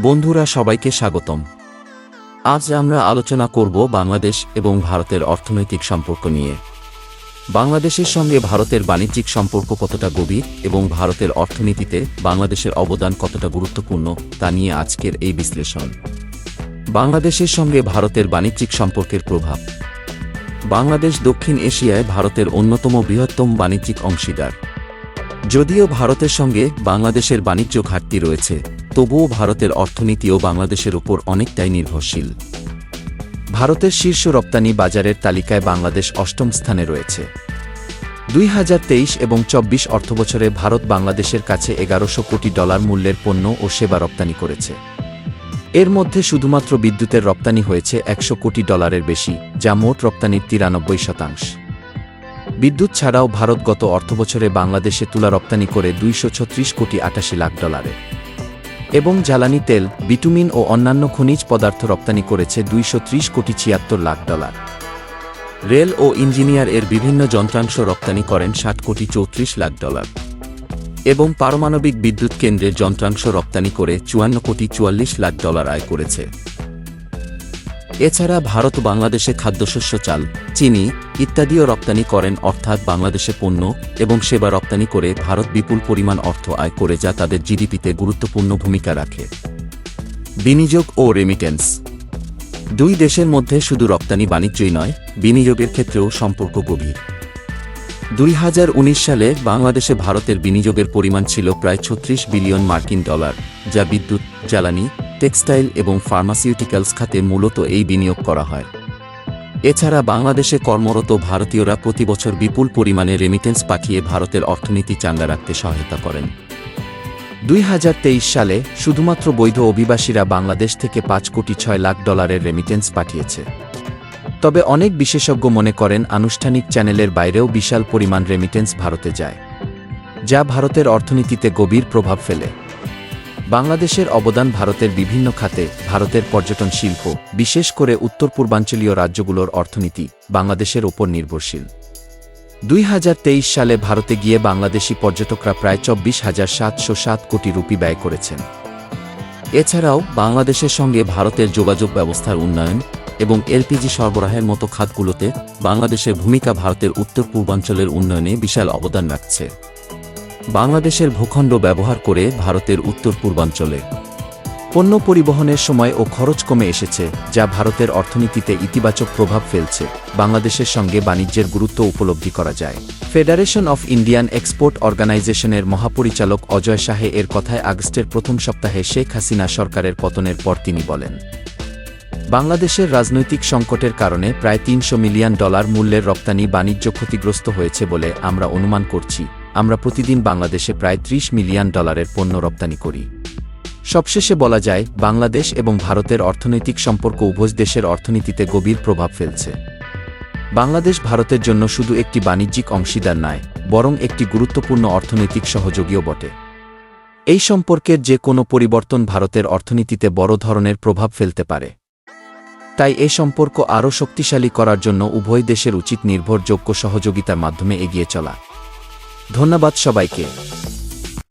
বন্ধুরা, সবাইকে স্বাগতম। আজ আমরা আলোচনা করব বাংলাদেশ এবং ভারতের অর্থনৈতিক সম্পর্ক নিয়ে। বাংলাদেশের সঙ্গে ভারতের বাণিজ্যিক সম্পর্ক কতটা গভীর এবং ভারতের অর্থনীতিতে বাংলাদেশের অবদান কতটা গুরুত্বপূর্ণ তা নিয়ে আজকের এই বিশ্লেষণ। বাংলাদেশের সঙ্গে ভারতের বাণিজ্যিক সম্পর্কের প্রভাব। বাংলাদেশ দক্ষিণ এশিয়ায় ভারতের অন্যতম বৃহত্তম বাণিজ্যিক অংশীদার। যদিও ভারতের সঙ্গে বাংলাদেশের বাণিজ্য ঘাটতি রয়েছে তবুও ভারতের অর্থনীতিও বাংলাদেশের উপর অনেকটাই নির্ভরশীল। ভারতের শীর্ষ রপ্তানি বাজারের তালিকায় বাংলাদেশ অষ্টম স্থানে রয়েছে। দুই হাজার তেইশ এবং চব্বিশ অর্থবছরে ভারত বাংলাদেশের কাছে এগারোশো কোটি ডলার মূল্যের পণ্য ও সেবা রপ্তানি করেছে। এর মধ্যে শুধুমাত্র বিদ্যুতের রপ্তানি হয়েছে একশো কোটি ডলারের বেশি, যা মোট রপ্তানির তিরানব্বই শতাংশ। বিদ্যুৎ ছাড়াও ভারত গত অর্থবছরে বাংলাদেশে তুলা রপ্তানি করে দুইশো ছত্রিশ কোটি আটাশি লাখ ডলারে এবং জ্বালানি তেল, বিটুমিন ও অন্যান্য খনিজ পদার্থ রপ্তানি করেছে দুইশো ত্রিশ কোটি ছিয়াত্তর লাখ ডলার। রেল ও ইঞ্জিনিয়ার এর বিভিন্ন যন্ত্রাংশ রপ্তানি করেন ষাট কোটি চৌত্রিশ লাখ ডলার। এবং পারমাণবিক বিদ্যুৎ কেন্দ্রের যন্ত্রাংশ রপ্তানি করে চুয়ান্ন কোটি চুয়াল্লিশ লাখ ডলার আয় করেছে। এছাড়া ভারত বাংলাদেশে খাদ্যশস্য চাল চিনি ইত্যাদিও রপ্তানি করেন অর্থাৎ বাংলাদেশে পণ্য এবং সেবা রপ্তানি করে ভারত বিপুল পরিমাণ অর্থ আয় করে যা তাদের জিডিপিতে গুরুত্বপূর্ণ ভূমিকা রাখে। বিনিয়োগ ও রেমিটেন্স দুই দেশের মধ্যে শুধু রপ্তানি বাণিজ্যই নয়, বিনিয়োগের ক্ষেত্রেও সম্পর্ক গভীর। দুই হাজার উনিশ সালে বাংলাদেশে ভারতের বিনিয়োগের পরিমাণ ছিল প্রায় ছত্রিশ বিলিয়ন মার্কিন ডলার, যা বিদ্যুৎ, জ্বালানি, টেক্সটাইল এবং ফার্মাসিউটিক্যালস খাতে মূলত এই বিনিয়োগ করা হয়। এছাড়া বাংলাদেশে কর্মরত ভারতীয়রা প্রতি বছর বিপুল পরিমাণে রেমিটেন্স পাঠিয়ে ভারতের অর্থনীতি চাঙ্গা রাখতে সহায়তা করেন। দুই হাজার তেইশ সালে শুধুমাত্র বৈধ অভিবাসীরা বাংলাদেশ থেকে পাঁচ কোটি ছয় লাখ ডলারের রেমিটেন্স পাঠিয়েছে। তবে অনেক বিশেষজ্ঞ মনে করেন আনুষ্ঠানিক চ্যানেলের বাইরেও বিশাল পরিমাণ রেমিটেন্স ভারতে যায়, যা ভারতের অর্থনীতিতে গভীর প্রভাব ফেলে। বাংলাদেশের অবদান ভারতের বিভিন্ন খাতে, ভারতের পর্যটন শিল্প, বিশেষ করে উত্তর পূর্বাঞ্চলীয় রাজ্যগুলোর অর্থনীতি, বাংলাদেশের ওপর নির্ভরশীল। দুই হাজার তেইশ সালে ভারতে গিয়ে বাংলাদেশি পর্যটকরা প্রায় চব্বিশ হাজার সাতশো সাত কোটি রুপি ব্যয় করেছেন। এছাড়াও বাংলাদেশের সঙ্গে ভারতের যোগাযোগ ব্যবস্থার উন্নয়ন এবং এলপিজি সরবরাহের মতো খাতগুলোতে বাংলাদেশের ভূমিকা ভারতের উত্তর পূর্বাঞ্চলের উন্নয়নে বিশাল অবদান রাখছে। বাংলাদেশের ভূখণ্ড ব্যবহার করে ভারতের উত্তর পূর্বাঞ্চলে। পণ্য পরিবহনের সময় ও খরচ কমে এসেছে, যা ভারতের অর্থনীতিতে ইতিবাচক প্রভাব ফেলছে। বাংলাদেশের সঙ্গে বাণিজ্যের গুরুত্ব উপলব্ধি করা যায়। ফেডারেশন অফ ইন্ডিয়ান এক্সপোর্ট অর্গানাইজেশনের মহাপরিচালক অজয় শাহে এর কথায় আগস্টের প্রথম সপ্তাহে শেখ হাসিনা সরকারের পতনের পর তিনি বলেন, বাংলাদেশের রাজনৈতিক সংকটের কারণে প্রায় তিনশো মিলিয়ন ডলার মূল্যের রপ্তানি বাণিজ্য ক্ষতিগ্রস্ত হয়েছে বলে আমরা অনুমান করছি। আমরা প্রতিদিন বাংলাদেশে প্রায় ত্রিশ মিলিয়ন ডলারের পণ্য রপ্তানি করি। সবশেষে বলা যায়, বাংলাদেশ এবং ভারতের অর্থনৈতিক সম্পর্ক উভয় দেশের অর্থনীতিতে গভীর প্রভাব ফেলছে। বাংলাদেশ ভারতের জন্য শুধু একটি বাণিজ্যিক অংশীদার নয়, বরং একটি গুরুত্বপূর্ণ অর্থনৈতিক সহযোগীও বটে। এই সম্পর্কের যে কোনো পরিবর্তন ভারতের অর্থনীতিতে বড় ধরনের প্রভাব ফেলতে পারে। তাই এ সম্পর্ক আরও শক্তিশালী করার জন্য উভয় দেশের উচিত নির্ভরযোগ্য সহযোগিতার মাধ্যমে এগিয়ে চলা। ধন্যবাদ সবাইকে।